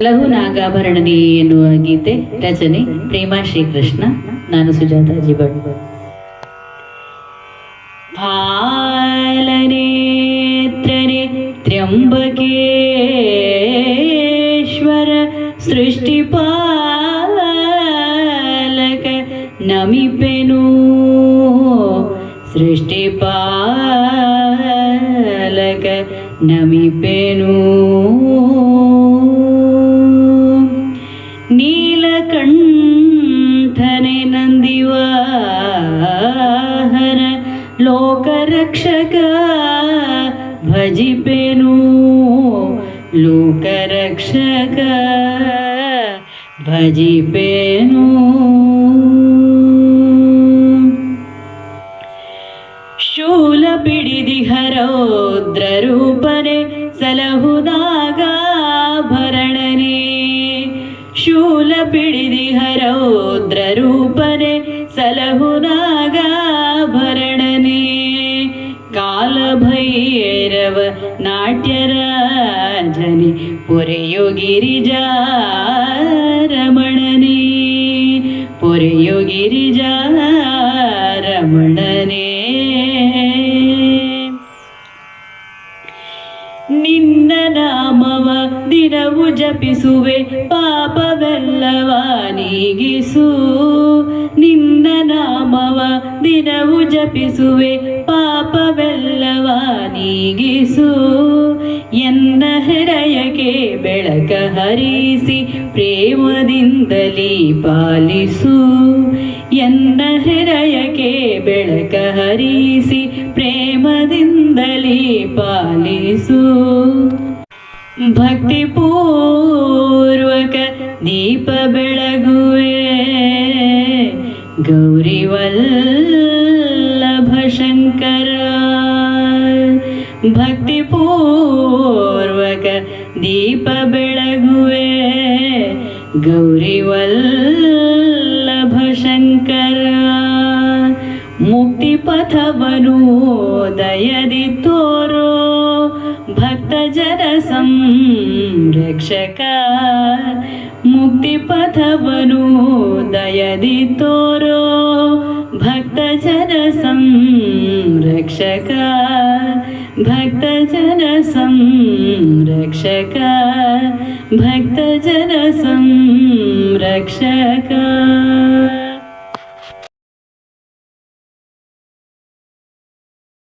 ಲಘು ನಾಗಾಭರಣನಿ ಎನ್ನುವ ಗೀತೆ ರಚನೆ ಪ್ರೇಮ ಶ್ರೀಕೃಷ್ಣ ನಾನು ಸುಜಾತಾಜಿ ಬಡ್ ಫಾಲನೇತ್ರನೆ ತ್ರ್ಯಂಬಕೇಶ್ವರ ಸೃಷ್ಟಿಪಾಲಕ ನಮಿಪೆನು ಸೃಷ್ಟಿಪಾಲಕ ನಮಿಪೆನು ನೀಲಕಂಠನೆ ನಂದಿವಾಹನ ಲೋಕರಕ್ಷಕ ಭಜಿಪೆನು ಲೋಕರಕ್ಷಕ ಭಜಿಪೆನು. ಶೂಲ ಪಿಡಿದಿಹರೌದ್ರ ರೂಪನೆ पिडिदिहौद्ररूपरे सलहुनागाभरणे कालभैरव नाट्यराजनि पुरयुगिरिजा रमणने पोरयुगिरिजा रमणने ನಿನ್ನ ನಾಮವ ದಿನವು ಜಪಿಸುವೆ, ಪಾಪವೆಲ್ಲವ ನೀಗಿಸು. ನಿನ್ನ ನಾಮವ ದಿನವು ಜಪಿಸುವೆ, ಪಾಪವೆಲ್ಲವ ನೀಗಿಸು. ಎನ್ನ ಹೃದಯಕ್ಕೆ ಬೆಳಕ ಹರಿಸಿ, ಪ್ರೇಮದಿಂದಲೇ ಪಾಲಿಸು. ಎನ್ನ ಹೃದಯಕ್ಕೆ ಬೆಳಕ ಹರಿಸಿ ಪ್ರೇಮದಿಂದಲೇ ಪಾಲಿಸು. ಭಕ್ತಿ ಪೂರ್ವಕ ದೀಪ ಬೆಳಗುವೆ. ಗೌರಿವಲ್ಲಭ ಶಂಕರ. ಭಕ್ತಿ ಪೂರ್ವಕ ದೀಪ ಬೆಳಗುವೆ. ಗೌರಿವಲ್ಲಭ ಶಂಕರ. ಮುಕ್ತಿ ಪಥವನು ದಯದಿ ತೋರೋ ಭಕ್ತ ಜನ ಸಂರಕ್ಷಕ ಮುಕ್ತಿ ಪಥವನು ದಯದಿ ತೋರೋ ಭಕ್ತ ಜನ ಸಂರಕ್ಷಕ ಭಕ್ತ